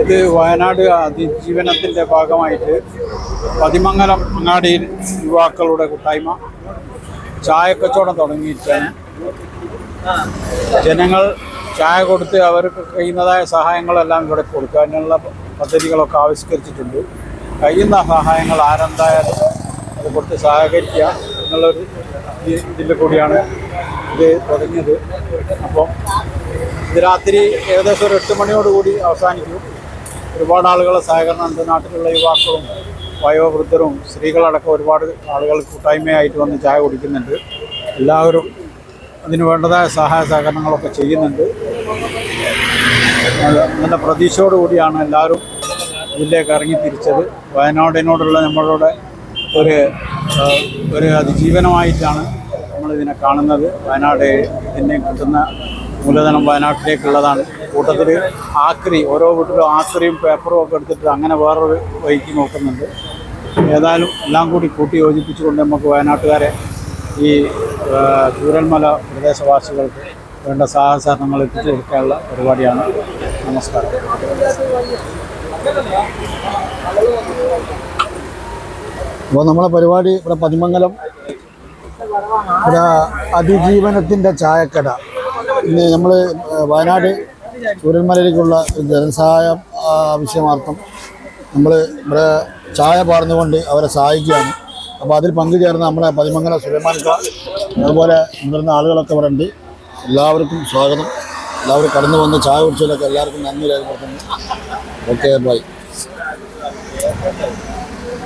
ഇത് വയനാട് അതിജീവനത്തിന്റെ ഭാഗമായിട്ട് പതിമംഗലം അങ്ങാടിയിൽ യുവാക്കളുടെ കൂട്ടായ്മ ചായക്കച്ചവടം തുടങ്ങിയിട്ടാണ്. ജനങ്ങൾ ചായ കൊടുത്ത് അവർക്ക് കഴിയുന്നതായ സഹായങ്ങളെല്ലാം ഇവിടെ കൊടുക്കാനുള്ള പദ്ധതികളൊക്കെ ആവിഷ്കരിച്ചിട്ടുണ്ട്. കഴിയുന്ന സഹായങ്ങൾ ആരെന്തായാലും അത് കൊടുത്ത് സഹകരിക്കുക എന്നുള്ളൊരു ഇതിൽ കൂടിയാണ് ഇത് തുടങ്ങിയത്. അപ്പം ഇത് രാത്രി ഏകദേശം ഒരു എട്ട് മണിയോടുകൂടി അവസാനിക്കും. ഒരുപാട് ആളുകളെ സഹകരണം ഉണ്ട്. നാട്ടിലുള്ള യുവാക്കളും വയോവൃദ്ധരും സ്ത്രീകളടക്കം ഒരുപാട് ആളുകൾ കൂട്ടായ്മയായിട്ട് വന്ന് ചായ കുടിക്കുന്നുണ്ട്. എല്ലാവരും അതിന് വേണ്ടതായ സഹായ സഹകരണങ്ങളൊക്കെ ചെയ്യുന്നുണ്ട്. നല്ല പ്രതീക്ഷയോടു കൂടിയാണ് എല്ലാവരും ഇതിലേക്ക് ഇറങ്ങി തിരിച്ചത്. വയനാടിനോടുള്ള നമ്മളുടെ ഒരു ഒരു അതിജീവനമായിട്ടാണ് നമ്മളിതിനെ കാണുന്നത്. വയനാട് ഇതിനെ കിട്ടുന്ന മൂലധനം വയനാട്ടിലേക്കുള്ളതാണ്. കൂട്ടത്തിൽ ആക്രി ഓരോ വീട്ടിലും ആക്രിയും പേപ്പറും ഒക്കെ എടുത്തിട്ട് അങ്ങനെ വേറൊരു വഴിക്ക് നോക്കുന്നുണ്ട്. ഏതായാലും എല്ലാം കൂടി കൂട്ടി യോജിപ്പിച്ചുകൊണ്ട് നമുക്ക് വയനാട്ടുകാരെ ഈ ചൂരൽമല പ്രദേശവാസികൾക്ക് വേണ്ട സഹകരണങ്ങൾ എത്തിച്ചു കൊടുക്കാനുള്ള പരിപാടിയാണ്. നമസ്കാരം. അപ്പോൾ നമ്മളെ പരിപാടി ഇവിടെ പതിമംഗലം ഇവിടെ അതിജീവനത്തിന്റെ ചായക്കട. ഇന്ന് നമ്മൾ വയനാട് ചൂരന്മലയിലേക്കുള്ള ധനസഹായ ആവശ്യമാർത്ഥം നമ്മൾ ഇവിടെ ചായ പാർന്നുകൊണ്ട് അവരെ സഹായിക്കുകയാണ്. അപ്പോൾ അതിൽ പങ്കുചേർന്ന നമ്മളെ പതിമംഗല സുലൈമാൻ അതുപോലെ മുതിർന്ന ആളുകളൊക്കെ ഇവിടെ ഉണ്ട്. എല്ലാവർക്കും സ്വാഗതം. എല്ലാവരും കടന്നു വന്ന് ചായ കുടിച്ചതിലൊക്കെ എല്ലാവർക്കും നന്ദി രേഖപ്പെടുത്തുന്നു. Okay bye.